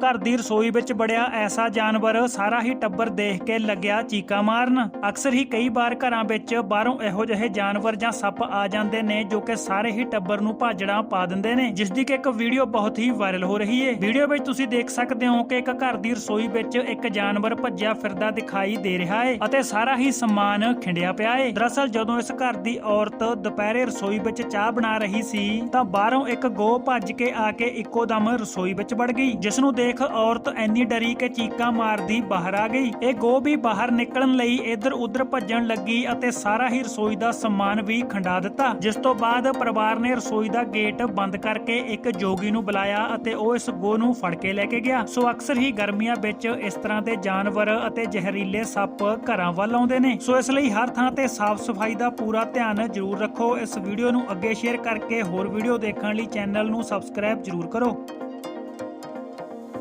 ਘਰ ਦੀ ਰਸੋਈ ਵਿੱਚ ਬੜਿਆ ਐਸਾ ਜਾਨਵਰ ਸਾਰਾ ਹੀ ਟੱਬਰ ਦੇਖ ਕੇ ਲੱਗਿਆ ਚੀਕਾ ਮਾਰਨ। ਅਕਸਰ ਹੀ ਕਈ ਵਾਰ ਘਰਾਂ ਵਿੱਚ ਬਾਹਰੋਂ ਇਹੋ ਜਿਹੇ ਜਾਨਵਰ ਜਾਂ ਸੱਪ ਆ ਜਾਂਦੇ ਨੇ ਜੋ ਕਿ ਸਾਰੇ ਹੀ ਟੱਬਰ ਨੂੰ ਭਾਜੜਾਂ ਪਾ ਦਿੰਦੇ ਨੇ, ਜਿਸ ਦੀ ਕਿ ਇੱਕ ਵੀਡੀਓ ਬਹੁਤ ਹੀ ਵਾਇਰਲ ਹੋ ਰਹੀ ਹੈ ਵੀਡੀਓ ਵਿੱਚ ਤੁਸੀਂ ਦੇਖ ਸਕਦੇ ਹੋ ਕਿ ਇੱਕ ਘਰ ਦੀ ਰਸੋਈ ਵਿੱਚ ਇੱਕ ਜਾਨਵਰ ਭੱਜਿਆ ਫਿਰਦਾ ਦਿਖਾਈ ਦੇ ਰਿਹਾ ਹੈ ਅਤੇ ਸਾਰਾ ਹੀ ਸਮਾਨ ਖਿੰਡਿਆ ਪਿਆ ਹੈ ਦਰਅਸਲ ਜਦੋਂ ਇਸ ਘਰ ਦੀ ਔਰਤ ਦੁਪਹਿਰੇ ਰਸੋਈ ਵਿੱਚ ਚਾਹ ਬਣਾ ਰਹੀ ਸੀ, ਤਾਂ ਬਾਹਰੋਂ ਇੱਕ ਗੋ ਭੱਜ ਕੇ ਆ ਕੇ ਇੱਕੋ ਦਮ ਰਸੋਈ ਵਿੱਚ ਵੜ ਗਈ, ਜਿਸ ਨੂੰ ਦੇਖ ਔਰਤ ਇੰਨੀ ਡਰੀ ਕਿ ਚੀਕਾਂ ਮਾਰਦੀ ਬਾਹਰ ਆ ਗਈ। ਇਹ ਗੋ ਵੀ ਬਾਹਰ ਨਿਕਲਣ ਲਈ ਇੱਧਰ ਉੱਧਰ ਭੱਜਣ ਲੱਗੀ ਅਤੇ ਸਾਰਾ ਹੀ ਰਸੋਈ ਦਾ ਸਮਾਨ ਵੀ ਖੰਡਾ ਦਿੱਤਾ। ਜਿਸ ਤੋਂ ਬਾਅਦ ਪਰਿਵਾਰ ਨੇ ਰਸੋਈ ਦਾ ਗੇਟ ਬੰਦ ਕਰਕੇ ਇੱਕ ਜੋਗੀ ਨੂੰ ਬੁਲਾਇਆ ਅਤੇ ਉਹ ਇਸ ਗੋ ਨੂੰ ਫੜ ਕੇ ਲੈ ਕੇ ਗਿਆ। ਸੋ ਅਕਸਰ ਹੀ ਗਰਮੀਆਂ ਵਿੱਚ ਇਸ ਤਰ੍ਹਾਂ ਦੇ ਜਾਨਵਰ ਅਤੇ ਜ਼ਹਿਰੀਲੇ ਸੱਪ ਘਰਾਂ ਵੱਲ ਆਉਂਦੇ ਨੇ। ਸੋ ਇਸ ਲਈ ਹਰ ਥਾਂ ਤੇ ਸਾਫ਼ ਸਫ਼ਾਈ ਦਾ ਪੂਰਾ ਧਿਆਨ ਜ਼ਰੂਰ ਰੱਖੋ। ਇਸ ਵੀਡੀਓ ਨੂੰ ਅੱਗੇ ਸ਼ੇਅਰ ਕਰਕੇ ਹੋਰ ਵੀਡੀਓ ਦੇਖਣ ਲਈ ਚੈਨਲ ਨੂੰ ਸਬਸਕ੍ਰਾਈਬ ਜ਼ਰੂਰ ਕਰੋ।